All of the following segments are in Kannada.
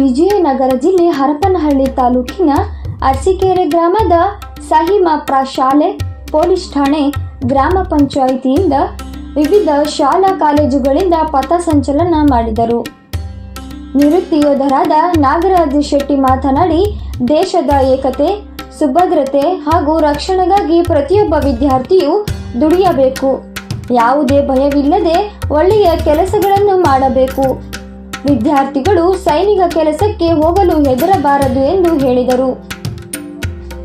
ವಿಜಯನಗರ ಜಿಲ್ಲೆ ಹರಪನಹಳ್ಳಿ ತಾಲೂಕಿನ ಅರಸಿಕೆರೆ ಗ್ರಾಮದ ಸಹಿಮಾಪ್ರ ಶಾಲೆ, ಪೊಲೀಸ್ ಠಾಣೆ, ಗ್ರಾಮ ಪಂಚಾಯಿತಿಯಿಂದ ವಿವಿಧ ಶಾಲಾ ಕಾಲೇಜುಗಳಿಂದ ಪಥಸಂಚಲನ ಮಾಡಿದರು. ನಿವೃತ್ತಿ ಯೋಧರಾದ ನಾಗರಾಜ್ ಶೆಟ್ಟಿ ಮಾತನಾಡಿ, ದೇಶದ ಏಕತೆ, ಸುಭದ್ರತೆ ಹಾಗೂ ರಕ್ಷಣೆಗಾಗಿ ಪ್ರತಿಯೊಬ್ಬ ವಿದ್ಯಾರ್ಥಿಯು ದುಡಿಯಬೇಕು. ಯಾವುದೇ ಭಯವಿಲ್ಲದೆ ಒಳ್ಳೆಯ ಕೆಲಸಗಳನ್ನು ಮಾಡಬೇಕು. ವಿದ್ಯಾರ್ಥಿಗಳು ಸೈನಿಕ ಕೆಲಸಕ್ಕೆ ಹೋಗಲು ಹೆದರಬಾರದು ಎಂದು ಹೇಳಿದರು.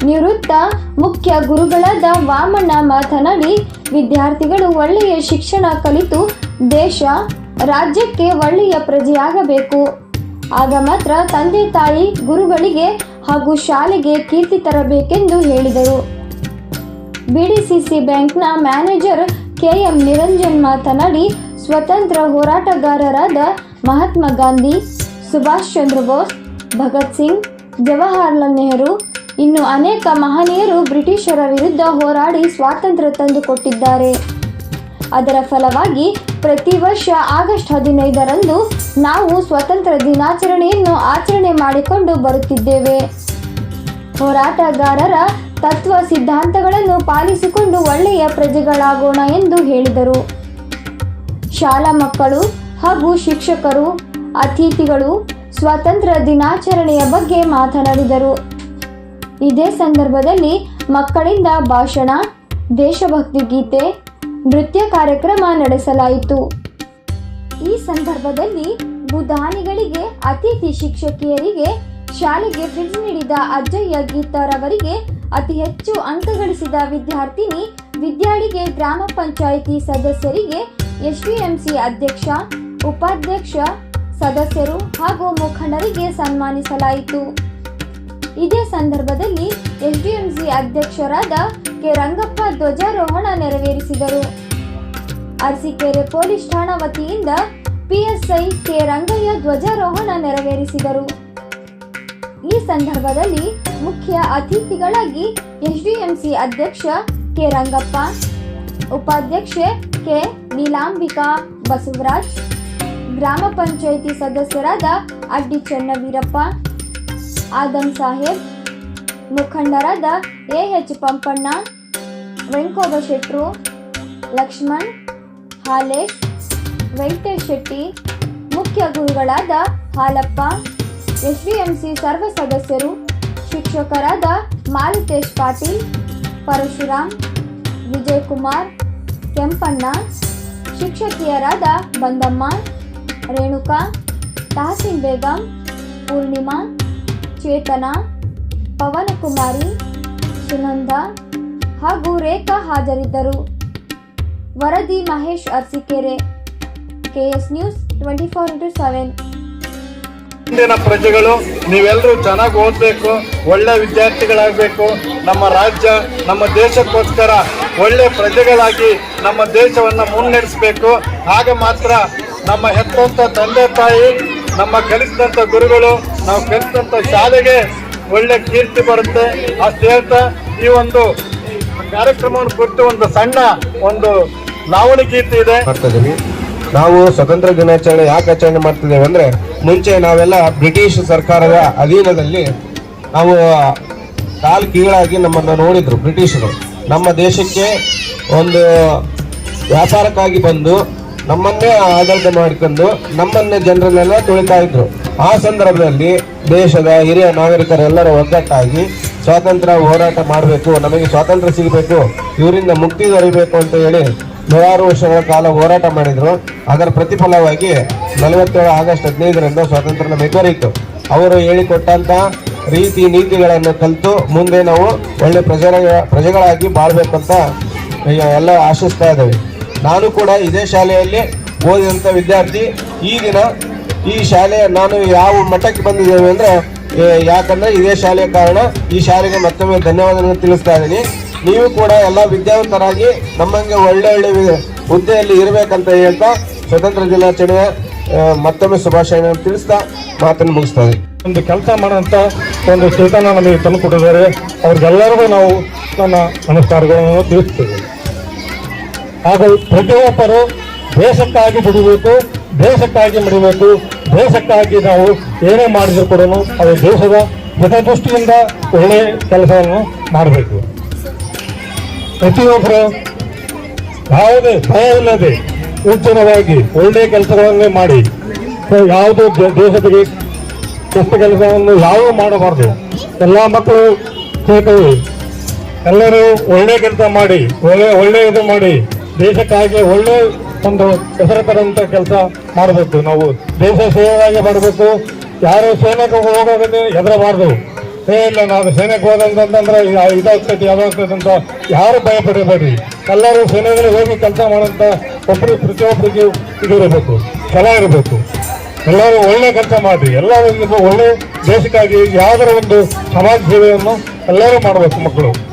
ನಿವೃತ್ತ ಮುಖ್ಯ ಗುರುಗಳಾದ ವಾಮಣ್ಣ ಮಾತನಾಡಿ, ವಿದ್ಯಾರ್ಥಿಗಳು ಒಳ್ಳೆಯ ಶಿಕ್ಷಣ ಕಲಿತು ದೇಶ, ರಾಜ್ಯಕ್ಕೆ ಒಳ್ಳೆಯ ಪ್ರಜೆಯಾಗಬೇಕು. ಆಗ ಮಾತ್ರ ತಂದೆ ತಾಯಿ ಗುರುಗಳಿಗೆ ಹಾಗೂ ಶಾಲೆಗೆ ಕೀರ್ತಿ ತರಬೇಕೆಂದು ಹೇಳಿದರು. ಬಿಡಿಸಿಸಿ ಬ್ಯಾಂಕ್ನ ಮ್ಯಾನೇಜರ್ ಕೆಎಂ ನಿರಂಜನ್ ಮಾತನಾಡಿ, ಸ್ವತಂತ್ರ ಹೋರಾಟಗಾರರಾದ ಮಹಾತ್ಮ ಗಾಂಧಿ, ಸುಭಾಷ್ ಚಂದ್ರ ಬೋಸ್, ಭಗತ್ ಸಿಂಗ್, ಜವಾಹರ್ಲಾಲ್ ನೆಹರು ಇನ್ನು ಅನೇಕ ಮಹನೀಯರು ಬ್ರಿಟಿಷರ ವಿರುದ್ಧ ಹೋರಾಡಿ ಸ್ವಾತಂತ್ರ್ಯ ತಂದುಕೊಟ್ಟಿದ್ದಾರೆ. ಅದರ ಫಲವಾಗಿ ಪ್ರತಿ ವರ್ಷ ಆಗಸ್ಟ್ ಹದಿನೈದರಂದು ನಾವು ಸ್ವತಂತ್ರ ದಿನಾಚರಣೆಯನ್ನು ಆಚರಣೆ ಮಾಡಿಕೊಂಡು ಬರುತ್ತಿದ್ದೇವೆ. ಹೋರಾಟಗಾರರ ತತ್ವ ಸಿದ್ಧಾಂತಗಳನ್ನು ಪಾಲಿಸಿಕೊಂಡು ಒಳ್ಳೆಯ ಪ್ರಜೆಗಳಾಗೋಣ ಎಂದು ಹೇಳಿದರು. ಶಾಲಾ ಮಕ್ಕಳು ಹಾಗೂ ಶಿಕ್ಷಕರು, ಅತಿಥಿಗಳು ಸ್ವಾತಂತ್ರ್ಯ ದಿನಾಚರಣೆಯ ಬಗ್ಗೆ ಮಾತನಾಡಿದರು. ಇದೇ ಸಂದರ್ಭದಲ್ಲಿ ಮಕ್ಕಳಿಂದ ಭಾಷಣ, ದೇಶಭಕ್ತಿ ಗೀತೆ, ನೃತ್ಯ ಕಾರ್ಯಕ್ರಮ ನಡೆಸಲಾಯಿತು. ಈ ಸಂದರ್ಭದಲ್ಲಿ ಬುಧಾನಿಗಳಿಗೆ ಅತಿಥಿ ಶಿಕ್ಷಕಿಯರಿಗೆ ಶಾಲೆಗೆ ಫ್ರಿಡ್ಜ್ ನೀಡಿದ ಅಜ್ಜಯ್ಯ ಗೀತಾರವರಿಗೆ ಅತಿ ಹೆಚ್ಚು ಅಂಕ ಗಳಿಸಿದ ವಿದ್ಯಾರ್ಥಿನಿ ವಿದ್ಯಾಳಿಗೆ ಗ್ರಾಮ ಪಂಚಾಯಿತಿ ಸದಸ್ಯರಿಗೆ ಎಸ್ಡಿಎಂಸಿ ಅಧ್ಯಕ್ಷ ಉಪಾಧ್ಯಕ್ಷ ಸದಸ್ಯರು ಹಾಗೂ ಮುಖಂಡರಿಗೆ ಸನ್ಮಾನಿಸಲಾಯಿತು. ಇದೇ ಸಂದರ್ಭದಲ್ಲಿ ಎಸ್ಡಿಎಂಸಿ ಅಧ್ಯಕ್ಷರಾದ ಕೆ. ರಂಗಪ್ಪ ಧ್ವಜಾರೋಹಣ ನೆರವೇರಿಸಿದರು. ಅರಸೀಕೆರೆ ಪೊಲೀಸ್ ಠಾಣಾ ವತಿಯಿಂದ ಪಿಎಸ್ಐ ಕೆ. ರಂಗಯ್ಯ ಧ್ವಜಾರೋಹಣ ನೆರವೇರಿಸಿದರು. ಈ ಸಂದರ್ಭದಲ್ಲಿ ಮುಖ್ಯ ಅತಿಥಿಗಳಾಗಿ ಎಸ್ಡಿಎಂಸಿ ಅಧ್ಯಕ್ಷ ಕೆ. ರಂಗಪ್ಪ, ಉಪಾಧ್ಯಕ್ಷೆ ಕೆ. ನೀಲಾಂಬಿಕಾ, ಬಸವರಾಜ್ ಗ್ರಾಮ ಪಂಚಾಯಿತಿ ಸದಸ್ಯರಾದ ಅಡ್ಡಿ ಚನ್ನವೀರಪ್ಪ, ಆದಂ ಸಾಹೇಬ್, ಮುಖಂಡರಾದ ಎ ಎಚ್ ಪಂಪಣ್ಣ ವೆಂಕೋಬ ಶೆಟ್ರು, ಲಕ್ಷ್ಮಣ್, ಹಾಲೇಶ್, ವೆಂಕಟೇಶ್ ಶೆಟ್ಟಿ, ಮುಖ್ಯ ಗುರುಗಳಾದ ಹಾಲಪ್ಪ ಎಸ್ ಡಿ ಸಿ ಸರ್ವ ಸದಸ್ಯರು, ಶಿಕ್ಷಕರಾದ ಮಾಲತೇಶ್ ಪಾಟೀಲ್, ಪರಶುರಾಮ್ ವಿಜಯ್ ಕುಮಾರ್ ಕೆಂಪಣ್ಣ, ಶಿಕ್ಷಕಿಯರಾದ ಬಂದಮ್ಮ ರೇಣುಕಾ ತಹಸೀನ್ ಬೇಗಂ, ಪೂರ್ಣಿಮಾ, ಚೇತನ, ಪವನಕುಮಾರಿ, ಸುನಂದ ಹಾಗೂ ರೇಖಾ ಹಾಜರಿದ್ದರು. ವರದಿ Mahesh Arsikere, KS news twenty four into seven. ಇಂದಿನ ಪ್ರಜೆಗಳು ನೀವೆಲ್ಲರೂ ಚೆನ್ನಾಗಿ ಓದಬೇಕು, ಒಳ್ಳೆ ವಿದ್ಯಾರ್ಥಿಗಳಾಗಬೇಕು. ನಮ್ಮ ರಾಜ್ಯ, ನಮ್ಮ ದೇಶಕ್ಕೋಸ್ಕರ ಒಳ್ಳೆ ಪ್ರಜೆಗಳಾಗಿ ನಮ್ಮ ದೇಶವನ್ನು ಮುನ್ನಡೆಸಬೇಕು. ಆಗ ಮಾತ್ರ ನಮ್ಮ ಹೆತ್ತಂತ ತಂದೆ ತಾಯಿ, ನಮ್ಮ ಕಲಿಸಿದಂತ ಗುರುಗಳು, ನಾವು ಕಲಿಸಿದಂಥ ಶಾಲೆಗೆ ಒಳ್ಳೆ ಕೀರ್ತಿ ಬರುತ್ತೆ. ಅಷ್ಟು ಹೇಳ್ತಾ, ಈ ಒಂದು ಕಾರ್ಯಕ್ರಮವನ್ನು ಕುರಿತು ಒಂದು ಸಣ್ಣ ಒಂದು ಲಾವಣಿ ಗೀತೆ ಇದೆ. ನಾವು ಸ್ವತಂತ್ರ ದಿನಾಚರಣೆ ಯಾಕೆ ಆಚರಣೆ ಮಾಡ್ತಿದ್ದೇವೆ ಅಂದ್ರೆ, ಮುಂಚೆ ನಾವೆಲ್ಲ ಬ್ರಿಟಿಷ್ ಸರ್ಕಾರದ ಅಧೀನದಲ್ಲಿ ನಾವು ಕಾಲ್ ಕೀಳಾಗಿ ನಮ್ಮನ್ನ ನೋಡಿದ್ರು ಬ್ರಿಟಿಷರು. ನಮ್ಮ ದೇಶಕ್ಕೆ ಒಂದು ವ್ಯಾಪಾರಕ್ಕಾಗಿ ಬಂದು ನಮ್ಮನ್ನೇ ಆಡಳಿತ ಮಾಡಿಕೊಂಡು ನಮ್ಮನ್ನೇ ಜನರನ್ನೆಲ್ಲ ತುಳಿತಾ ಇದ್ರು. ಆ ಸಂದರ್ಭದಲ್ಲಿ ದೇಶದ ಹಿರಿಯ ನಾಗರಿಕರೆಲ್ಲರ ಒಗ್ಗಟ್ಟಾಗಿ ಸ್ವಾತಂತ್ರ್ಯ ಹೋರಾಟ ಮಾಡಬೇಕು, ನಮಗೆ ಸ್ವಾತಂತ್ರ್ಯ ಸಿಗಬೇಕು, ಇವರಿಂದ ಮುಕ್ತಿ ದೊರೆಯಬೇಕು ಅಂತ ಹೇಳಿ ನೂರಾರು ವರ್ಷಗಳ ಕಾಲ ಹೋರಾಟ ಮಾಡಿದರು. ಅದರ ಪ್ರತಿಫಲವಾಗಿ ನಲವತ್ತೇಳು ಆಗಸ್ಟ್ ಹದಿನೈದರಿಂದ ಸ್ವಾತಂತ್ರ್ಯ ನಮಗೆ ದೊರೆಯಿತು ಅವರು ಹೇಳಿಕೊಟ್ಟಂಥ ರೀತಿ ನೀತಿಗಳನ್ನು ಕಲಿತು ಮುಂದೆ ನಾವು ಒಳ್ಳೆ ಪ್ರಜೆಗಳ, ಪ್ರಜೆಗಳಾಗಿ ಬಾಳ್ಬೇಕಂತ ಎಲ್ಲ ಆಶಿಸ್ತಾ ಇದ್ದೇವೆ. ನಾನು ಕೂಡ ಇದೇ ಶಾಲೆಯಲ್ಲಿ ಓದಿದಂಥ ವಿದ್ಯಾರ್ಥಿ. ಈ ದಿನ ಈ ಶಾಲೆ ನಾನು ಯಾವ ಮಟ್ಟಕ್ಕೆ ಬಂದಿದ್ದೇವೆ ಅಂದರೆ ಯಾಕಂದರೆ ಇದೇ ಶಾಲೆಯ ಕಾರಣ ಈ ಶಾಲೆಗೆ ಮತ್ತೊಮ್ಮೆ ಧನ್ಯವಾದಗಳನ್ನು ತಿಳಿಸ್ತಾ ಇದ್ದೀನಿ. ನೀವು ಕೂಡ ಎಲ್ಲ ವಿದ್ಯಾವಂತರಾಗಿ ನಮ್ಮಂಗೆ ಒಳ್ಳೆ ಒಳ್ಳೆ ಹುದ್ದೆಯಲ್ಲಿ ಇರಬೇಕಂತ ಹೇಳ್ತಾ ಸ್ವತಂತ್ರ ದಿನಾಚರಣೆಯ ಮತ್ತೊಮ್ಮೆ ಶುಭಾಶಯಗಳನ್ನು ತಿಳಿಸ್ತಾ ಮಾತನ್ನು ಮುಗಿಸ್ತಾ ಇದ್ದೀನಿ. ಒಂದು ಕೆಲಸ ಮಾಡೋಂಥ ಒಂದು ಚೇತನ ನಮಗೆ ತಂದುಕೊಟ್ಟಿದ್ದಾರೆ ಅವ್ರಿಗೆಲ್ಲರಿಗೂ ನಾವು ನನ್ನ ನಮಸ್ಕಾರಗಳನ್ನು ತಿಳಿಸ್ತೇವೆ. ಹಾಗೂ ಪ್ರತಿಯೊಬ್ಬರು ದೇಶಕ್ಕಾಗಿ ದುಡಿಬೇಕು, ದೇಶಕ್ಕಾಗಿ ಮಡಿಬೇಕು, ದೇಶಕ್ಕಾಗಿ ನಾವು ಏನೇ ಮಾಡಿದ್ರು ಕೂಡ ಅದು ದೇಶದ ಹಿತದೃಷ್ಟಿಯಿಂದ ಒಳ್ಳೆ ಕೆಲಸವನ್ನು ಮಾಡಬೇಕು. ಪ್ರತಿಯೊಬ್ಬರು ಯಾವುದೇ ಭಯ ಇಲ್ಲದೆ ಉಜ್ಜನವಾಗಿ ಒಳ್ಳೆಯ ಕೆಲಸಗಳನ್ನೇ ಮಾಡಿ, ಯಾವುದು ದೇಶದ ಕೆಟ್ಟ ಕೆಲಸವನ್ನು ಯಾವ ಮಾಡಬಾರ್ದು. ಎಲ್ಲ ಮಕ್ಕಳು ಕೇಳ್ತವೆ ಎಲ್ಲರೂ ಒಳ್ಳೆ ಕೆಲಸ ಮಾಡಿ, ಒಳ್ಳೆ ಒಳ್ಳೆಯದು ಮಾಡಿ. ದೇಶಕ್ಕಾಗಿ ಒಳ್ಳೆ ಒಂದು ಹೆಸರು ತರುವಂಥ ಕೆಲಸ ಮಾಡಬೇಕು. ನಾವು ದೇಶ ಸೇವೆಯಾಗಿ ಮಾಡಬೇಕು. ಯಾರು ಸೇನೆಗೆ ಹೋಗೋದಕ್ಕೆ ಹೆದರಬಾರ್ದು. ಏ, ಇಲ್ಲ, ನಾವು ಸೇನೆಗೆ ಹೋದಂತಂದ್ರೆ ಇದಾಗ್ತೈತಿ ಯಾವಾಗ್ತೈತಿ ಅಂತ ಯಾರು ಭಯ ಪಡಬೇಡ್ರಿ ಎಲ್ಲರೂ ಸೇನೆಗಳು ಹೋಗಿ ಕೆಲಸ ಮಾಡೋಂಥ ಒಬ್ಬರು ಪ್ರತಿಯೊಬ್ಬರಿಗೆ ಇದಿರಬೇಕು ಛಲ ಇರಬೇಕು. ಎಲ್ಲರೂ ಒಳ್ಳೆ ಕೆಲಸ ಮಾಡಿರಿ ಎಲ್ಲರೂ ಒಳ್ಳೆ ದೇಶಕ್ಕಾಗಿ ಯಾವ್ದಾರ ಒಂದು ಸಮಾಜ ಸೇವೆಯನ್ನು ಎಲ್ಲರೂ ಮಾಡಬೇಕು ಮಕ್ಕಳು.